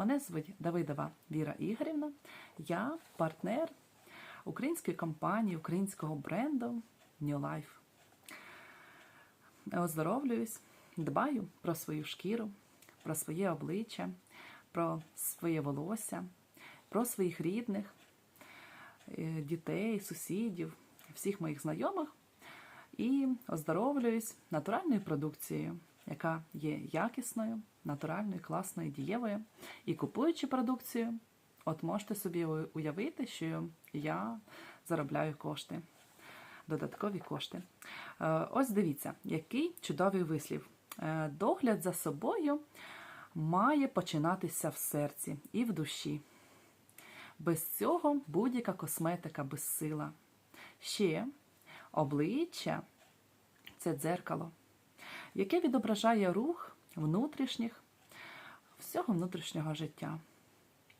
Мене звуть Давидова Віра Ігорівна. Я партнер української компанії, українського бренду New Life. Оздоровлююсь, дбаю про свою шкіру, про своє обличчя, про своє волосся, про своїх рідних, е, дітей, сусідів, всіх моїх знайомих і оздоровлююсь натуральною продукцією, яка є якісною, натуральною, класною, дієвою. І купуючи продукцію, от можете собі уявити, що я заробляю кошти, додаткові кошти. Е, Ось дивіться, який чудовий вислів. Е, Догляд за собою має починатися в серці і в душі. Без цього будь-яка косметика безсила. Ще обличчя це дзеркало, яке відображає рух внутрішніх, всього внутрішнього життя.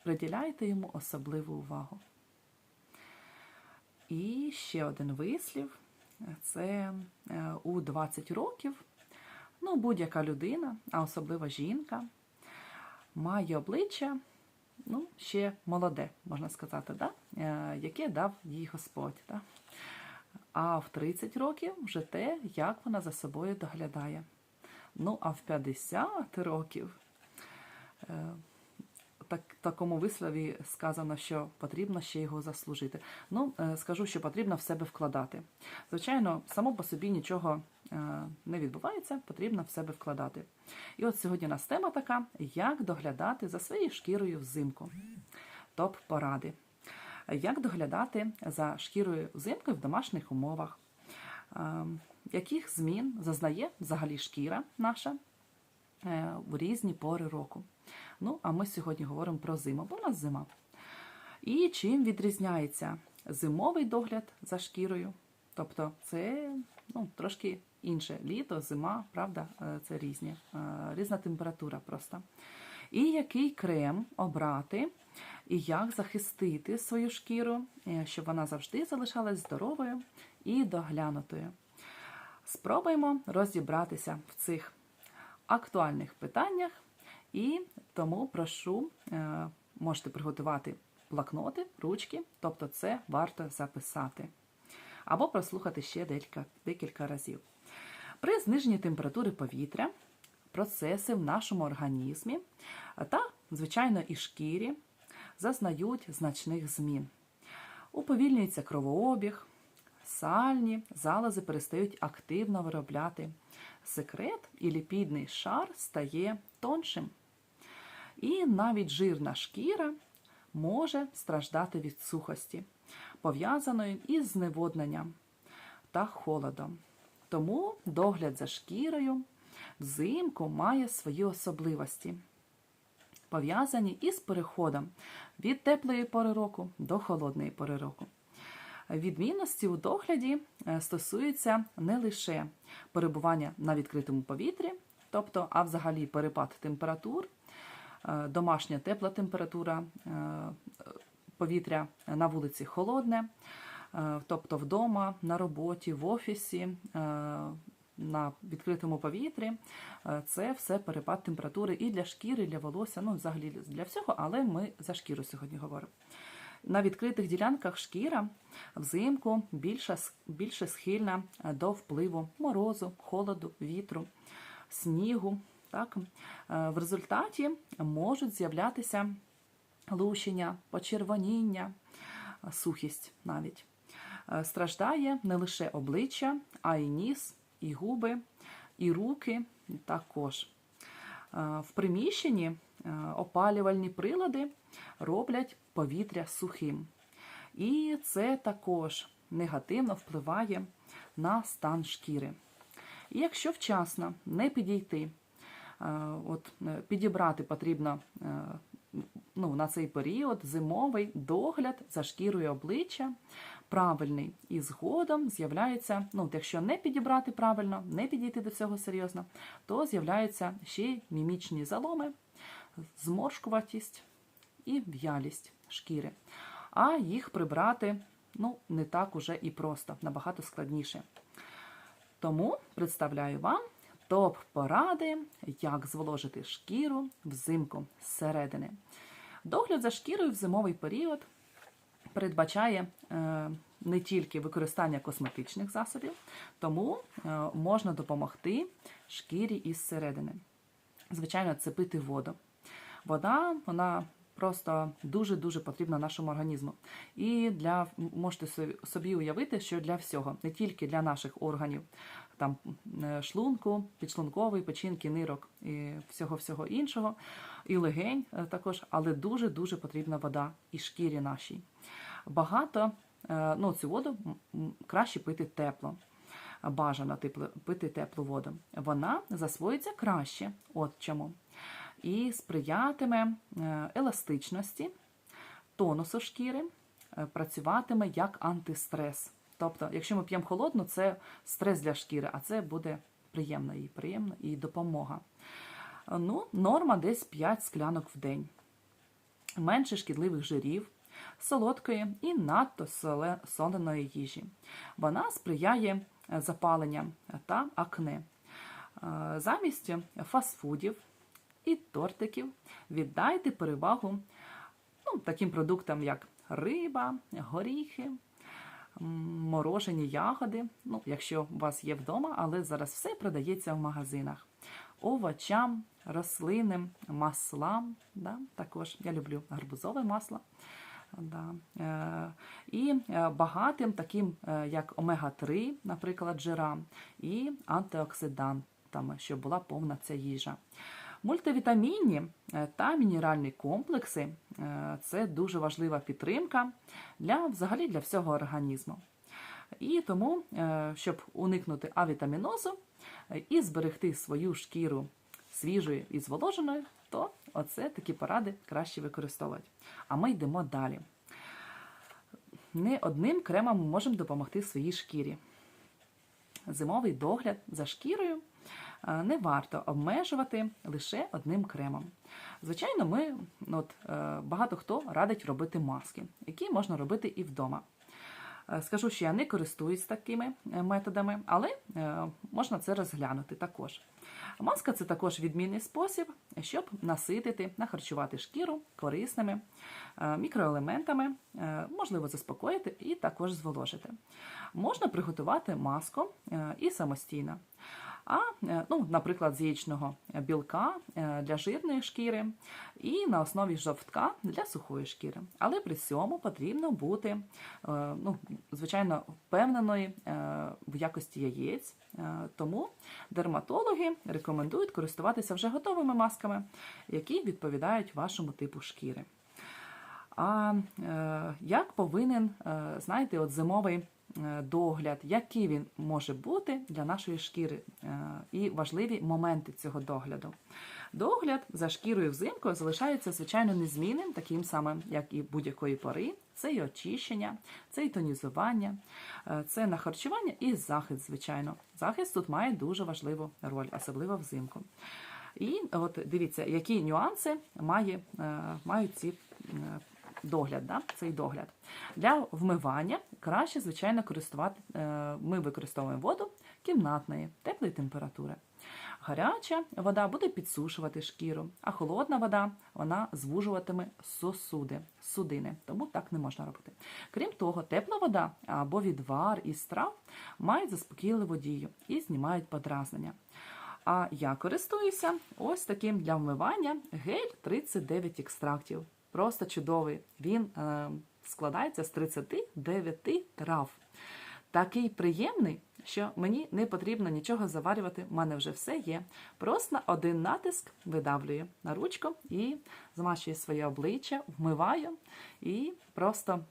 Приділяйте йому особливу увагу. І ще один вислів це е, у 20 років ну, будь-яка людина, а особливо жінка, має обличчя ну, ще молоде, можна сказати, да? е, яке дав їй Господь. Да? А в 30 років вже те, як вона за собою доглядає. Ну, а в 50 років е, так, такому вислові сказано, що потрібно ще його заслужити. Ну, е, скажу, що потрібно в себе вкладати. Звичайно, само по собі нічого е, не відбувається, потрібно в себе вкладати. І от сьогодні у нас тема така: як доглядати за своєю шкірою взимку. Топ поради. Як доглядати за шкірою взимку в домашніх умовах? Е, Яких змін зазнає взагалі шкіра наша е, в різні пори року? Ну, а ми сьогодні говоримо про зиму, бо у нас зима. І чим відрізняється зимовий догляд за шкірою? Тобто це ну, трошки інше. Літо, зима, правда, е, це різні, різна температура просто. І який крем обрати, і як захистити свою шкіру, е, щоб вона завжди залишалась здоровою і доглянутою. Спробуємо розібратися в цих актуальних питаннях, і тому прошу, е, можете приготувати блокноти, ручки, тобто це варто записати. Або прослухати ще декілька, декілька разів. При зниженні температури повітря процеси в нашому організмі та, звичайно, і шкірі зазнають значних змін. Уповільнюється кровообіг, сальні залози перестають активно виробляти секрет, і ліпідний шар стає тоншим. І навіть жирна шкіра може страждати від сухості, пов'язаної із зневодненням та холодом. Тому догляд за шкірою взимку має свої особливості, пов'язані із переходом від теплої пори року до холодної пори року. Відмінності у догляді е, стосуються не лише перебування на відкритому повітрі, тобто, а взагалі перепад температур, е, домашня тепла температура е, повітря на вулиці холодне, тобто вдома, на роботі, в офісі, на відкритому повітрі. Е, Це все перепад температури і для шкіри, і для волосся, ну взагалі для всього, але ми за шкіру сьогодні говоримо. На відкритих ділянках шкіра взимку більше, більше схильна е, до впливу морозу, холоду, вітру, снігу. Так? Е, В результаті можуть з'являтися лущення, почервоніння, сухість навіть. Страждає не лише обличчя, а й ніс, і губи, і руки також. Е, В приміщенні е, опалювальні прилади роблять повітря сухим. І це також негативно впливає на стан шкіри. І якщо вчасно не підійти, е, от, підібрати потрібно ну, на цей період зимовий догляд за шкірою обличчя правильний. І згодом з'являється, ну, якщо не підібрати правильно, не підійти до цього серйозно, то з'являються ще й мімічні заломи, зморшкуватість і в'ялість шкіри. А їх прибрати ну, не так уже і просто, набагато складніше. Тому представляю вам топ поради, як зволожити шкіру взимку зсередини. Догляд за шкірою в зимовий період передбачає е, не тільки використання косметичних засобів, тому е, можна допомогти шкірі із середини. Звичайно, це пити воду. Вода, вона просто дуже-дуже потрібна нашому організму. І для можете собі уявити, що для всього, не тільки для наших органів, там е, шлунку, підшлункової, печінки, нирок і всього-всього іншого, і легень е, також, але дуже-дуже потрібна вода і шкірі нашій. Багато, е, ну, цю воду краще пити тепло. Бажано тепло- пити теплу воду. Вона засвоїться краще, от чому. І сприятиме еластичності, тонусу шкіри, працюватиме як антистрес. Тобто, якщо ми п'ємо холодну, це стрес для шкіри, а це буде приємно і приємно і допомога. Е, Ну, норма десь 5 склянок в день. Менше шкідливих жирів, солодкої і надто соленої їжі. Вона сприяє е, запаленням та акне. Е, Замість фастфудів і тортиків віддайте перевагу ну, таким продуктам, як риба, горіхи, морожені ягоди, ну, якщо у вас є вдома, але зараз все продається в магазинах. Овочам, рослинним, маслам. Да? Також я люблю гарбузове масло. Да. Е, і е, багатим таким, е, як омега-3, наприклад, жирам, і антиоксидантами, щоб була повна ця їжа. Мультивітамінні е, та мінеральні комплекси е, це дуже важлива підтримка для взагалі для всього організму. І тому, е, щоб уникнути авітамінозу і зберегти свою шкіру свіжою і зволоженою, то оце такі поради краще використовувати. А ми йдемо далі. Не одним кремом ми можемо допомогти своїй шкірі. Зимовий догляд за шкірою не варто обмежувати лише одним кремом. Звичайно, ми ну, от, е, багато хто радить робити маски, які можна робити і вдома. Е, Скажу, що я не користуюсь такими е, методами, але е, можна це розглянути також. Маска це також відмінний спосіб, щоб наситити, нахарчувати шкіру корисними е, мікроелементами, е, можливо заспокоїти і також зволожити. Можна приготувати маску е, і самостійно. А, е, ну, наприклад, з яєчного білка е, для жирної шкіри і на основі жовтка для сухої шкіри. Але при цьому потрібно бути, е, ну, звичайно, впевненою в якості яєць. Тому дерматологи рекомендують користуватися вже готовими масками, які відповідають вашому типу шкіри. А як повинен, знаєте, от зимовий догляд, який він може бути для нашої шкіри, е, і важливі моменти цього догляду. Догляд за шкірою взимку залишається звичайно незмінним, таким самим, як і будь-якої пори. Це і очищення, це і тонізування, е, це нахарчування і захист, звичайно. Захист тут має дуже важливу роль, особливо взимку. І от дивіться, які нюанси має, е, мають ці е, догляд, да? цей догляд. Для вмивання краще, звичайно, користувати. е, Ми використовуємо воду кімнатної, теплої температури. Гаряча вода буде підсушувати шкіру, а холодна вода вона звужуватиме сосуди, судини, тому так не можна робити. Крім того, тепла вода або відвар із трав мають заспокійливу дію і знімають подразнення. А я користуюся ось таким для вмивання гель 39 екстрактів. Просто чудовий. Він е, складається з 39 трав. Такий приємний, що мені не потрібно нічого заварювати, в мене вже все є. Просто один натиск видавлюю на ручку і змащую своє обличчя, вмиваю і просто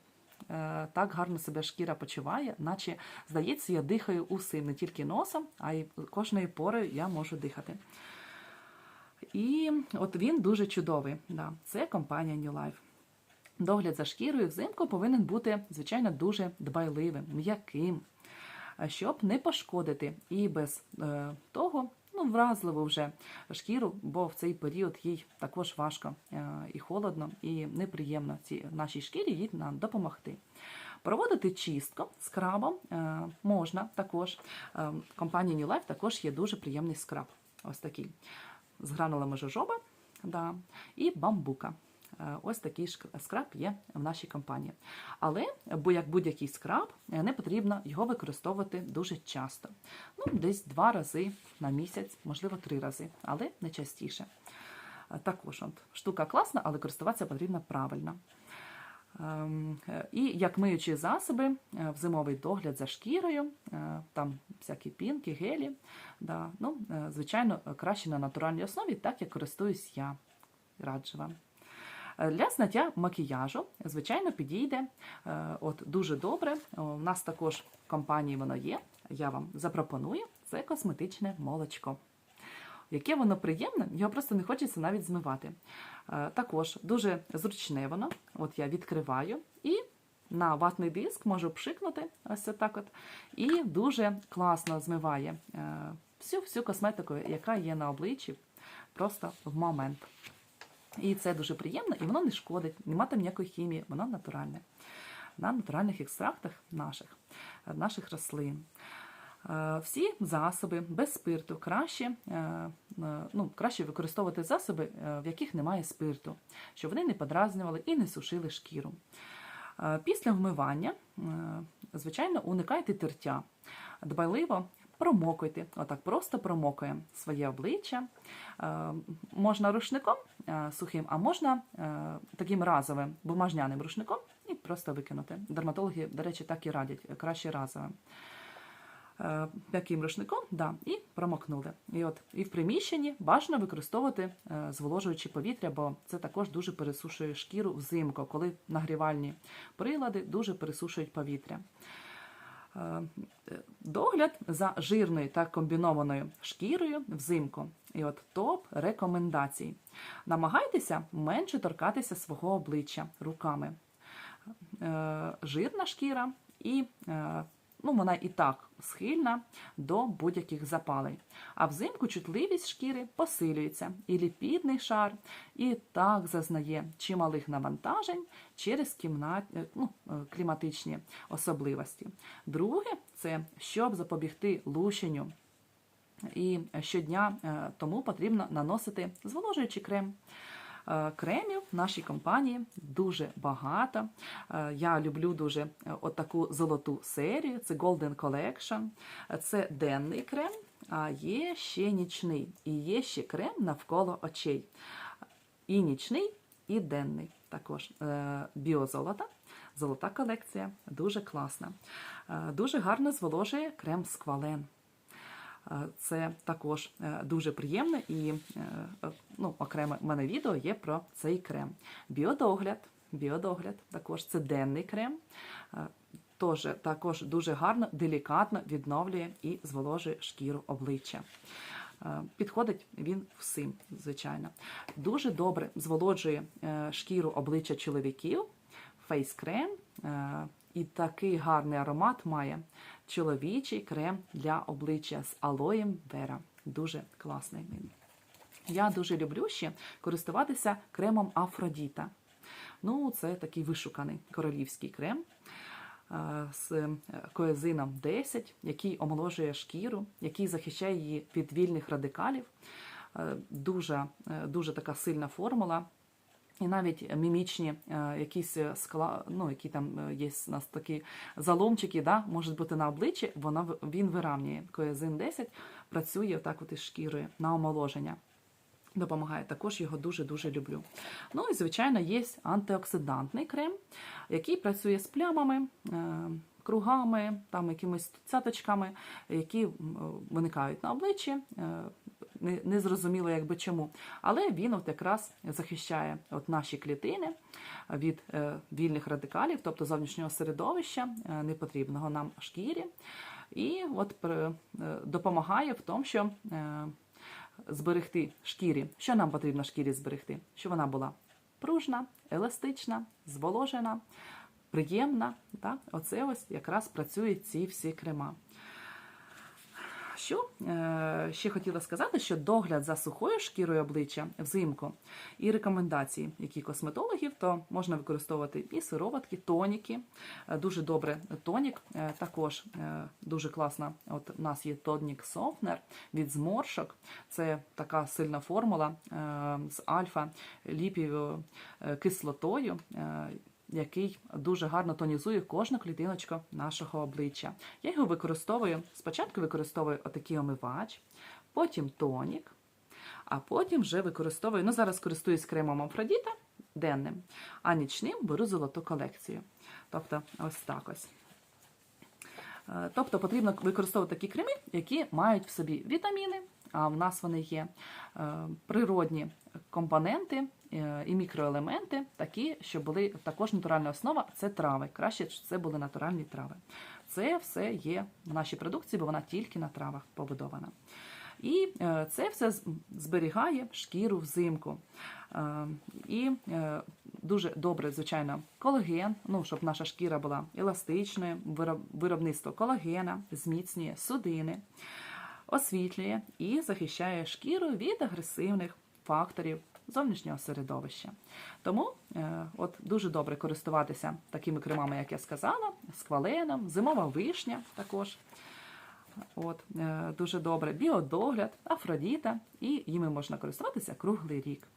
е, так гарно себе шкіра почуває, наче здається, я дихаю усім, не тільки носом, а й кожною порою я можу дихати. І от він дуже чудовий. Да, це компанія New Life. Догляд за шкірою взимку повинен бути, звичайно, дуже дбайливим, м'яким, щоб не пошкодити і без е, того ну, вразливу вже шкіру, бо в цей період їй також важко е, і холодно, і неприємно цій нашій шкірі їй нам допомогти. Проводити чистку скрабом е, можна також. Е, в компанії New Life також є дуже приємний скраб. Ось такий. З гранулами жожоба да, і бамбука. Е, Ось такий скраб є в нашій компанії. Але, бо як будь-який скраб, е, не потрібно його використовувати дуже часто. Ну, десь два рази на місяць, можливо, три рази, але не частіше. Е, Також от, штука класна, але користуватися потрібно правильно. Ем, е, І як миючі засоби, е, в зимовий догляд за шкірою, е, там всякі пінки, гелі. Да. Ну, звичайно, краще на натуральній основі, так як користуюсь я. Раджу вам. Для зняття макіяжу, звичайно, підійде от дуже добре. У нас також в компанії воно є. Я вам запропоную це косметичне молочко. Яке воно приємне, його просто не хочеться навіть змивати. Е, Також дуже зручне воно. От я відкриваю і на ватний диск можу пшикнути ось так от. І дуже класно змиває е, всю всю косметику, яка є на обличчі, просто в момент. І це дуже приємно, і воно не шкодить, нема там ніякої хімії, воно натуральне. На натуральних екстрактах наших, е, наших рослин. Е, Всі засоби без спирту краще, е, е, ну, краще використовувати засоби, в яких немає спирту, щоб вони не подразнювали і не сушили шкіру. Після вмивання, звичайно, уникайте тертя. Дбайливо промокуйте, отак просто промокуємо своє обличчя. Можна рушником сухим, а можна таким разовим бумажняним рушником і просто викинути. Дерматологи, до речі, так і радять, краще разовим. Е, Таким рушником, да, і промокнули. І от і в приміщенні бажано використовувати е, зволожуючі повітря, бо це також дуже пересушує шкіру взимку, коли нагрівальні прилади дуже пересушують повітря. Е, Догляд за жирною та комбінованою шкірою взимку. І от топ рекомендацій. Намагайтеся менше торкатися свого обличчя руками. Жирна шкіра і ну, вона і так схильна до будь-яких запалень. А взимку чутливість шкіри посилюється, і ліпідний шар і так зазнає чималих навантажень через кімнат, е, ну, е, кліматичні особливості. Друге, це щоб запобігти лущенню. І щодня е, тому потрібно наносити зволожуючий крем. Е, Кремів в нашій компанії дуже багато. Е, Я люблю дуже е, от таку золоту серію. Це Golden Collection. Це денний крем, а є ще нічний. І є ще крем навколо очей. І нічний, і денний. Також біозолота. Золота колекція, дуже класна. Дуже гарно зволожує крем сквален. Е, Це також е, дуже приємно і е, ну, окреме в мене відео є про цей крем. Біодогляд. Біодогляд також це денний крем. Тож, також дуже гарно, делікатно відновлює і зволожує шкіру обличчя. Підходить він всім, звичайно. Дуже добре зволоджує шкіру обличчя чоловіків, фейс-крем. І такий гарний аромат має чоловічий крем для обличчя з алоєм Вера. Дуже класний він. Я дуже люблю ще користуватися кремом Афродіта. Ну, це такий вишуканий королівський крем е, з е, коезином 10, який омоложує шкіру, який захищає її від вільних радикалів. Е, Дуже, дуже така сильна формула. І навіть мімічні е, якісь скла, ну, які там е, є у нас такі заломчики, да, можуть бути на обличчі, вона, він виравнює. Коезин 10 працює отак от із шкірою на омоложення. Допомагає. Також його дуже-дуже люблю. Ну і, звичайно, є антиоксидантний крем, який працює з плямами, е, кругами, там якимись цяточками, які виникають на обличчі. Не, не зрозуміло, якби чому. Але він от якраз захищає от наші клітини від е, вільних радикалів, тобто зовнішнього середовища, е, непотрібного нам шкірі. І от е, допомагає в тому, що зберегти шкірі. Що нам потрібно шкірі зберегти? Щоб вона була пружна, еластична, зволожена, приємна. Так? Оце ось якраз працюють ці всі крема. Що е, ще хотіла сказати, що догляд за сухою шкірою обличчя взимку і рекомендації, які косметологів, то можна використовувати і сироватки, тоніки. Е, Дуже добре тонік. Е, Також дуже класно. От у нас є тонік Софнер від зморшок. Це така сильна формула з альфа-ліпівою кислотою. Який дуже гарно тонізує кожну клітиночку нашого обличчя. Я його використовую. Спочатку використовую отакий омивач, потім тонік, а потім вже використовую. Ну, зараз користуюсь кремом Афродіта денним, а нічним беру золоту колекцію. Тобто, ось так ось. Е, Тобто потрібно використовувати такі креми, які мають в собі вітаміни, а в нас вони є е, природні компоненти е, і мікроелементи, такі, що були також натуральна основа це трави. Краще, щоб це були натуральні трави. Це все є в нашій продукції, бо вона тільки на травах побудована. І е, це все зберігає шкіру взимку. І дуже добре, звичайно, колаген, ну, щоб наша шкіра була еластичною, виробництво колагена, зміцнює судини, освітлює і захищає шкіру від агресивних факторів зовнішнього середовища. Тому е, от дуже добре користуватися такими кремами, як я сказала, з зимова вишня також. От, е, дуже добре. Біодогляд, Афродіта, і їми можна користуватися круглий рік.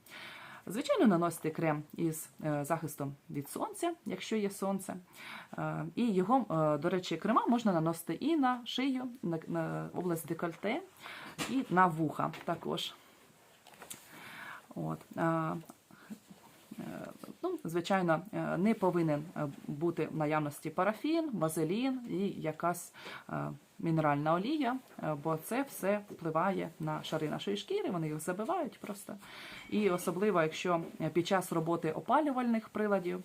Звичайно, наносити крем із е, захистом від сонця, якщо є сонце. Е, І його, е, до речі, крема можна наносити і на шию, на, область декольте, і на вуха також. От. Ну, звичайно, е, не повинен е, бути в наявності парафін, вазелін і якась е, мінеральна олія, бо це все впливає на шари нашої шкіри, вони їх забивають просто. І особливо, якщо під час роботи опалювальних приладів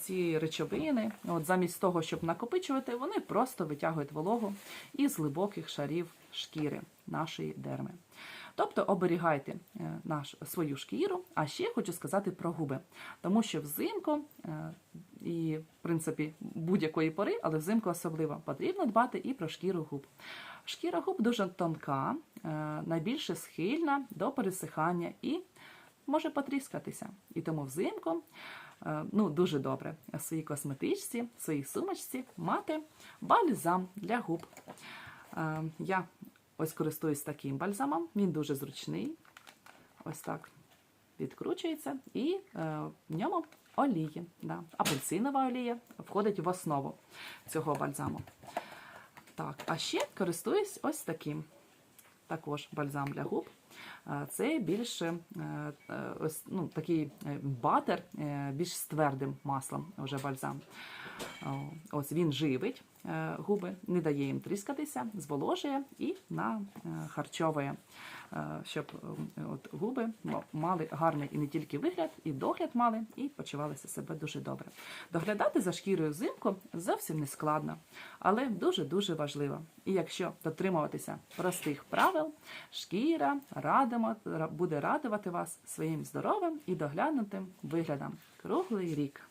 ці речовини, от замість того, щоб накопичувати, вони просто витягують вологу із глибоких шарів шкіри нашої дерми. Тобто оберігайте е, наш, свою шкіру, а ще хочу сказати про губи, тому що взимку е, і, в принципі, будь-якої пори, але взимку особливо потрібно дбати і про шкіру губ. Шкіра губ дуже тонка, е, найбільше схильна до пересихання і може потріскатися. І тому взимку ну, дуже добре в своїй косметичці, в своїй сумочці мати бальзам для губ. Я ось користуюсь таким бальзамом, він дуже зручний. Ось так відкручується, і е, в ньому олії. Да. Апельсинова олія входить в основу цього бальзаму. Так, а ще користуюсь ось таким. Також бальзам для губ. Це більше е, ось, ну, такий е, батер, е, більш з твердим маслом вже бальзам. Ось він живить губи, не дає їм тріскатися, зволожує і на е, щоб от, губи мали гарний і не тільки вигляд, і догляд мали, і почувалися себе дуже добре. Доглядати за шкірою взимку зовсім не складно, але дуже-дуже важливо. І якщо дотримуватися простих правил, шкіра радимо, ра- буде радувати вас своїм здоровим і доглянутим виглядом круглий рік.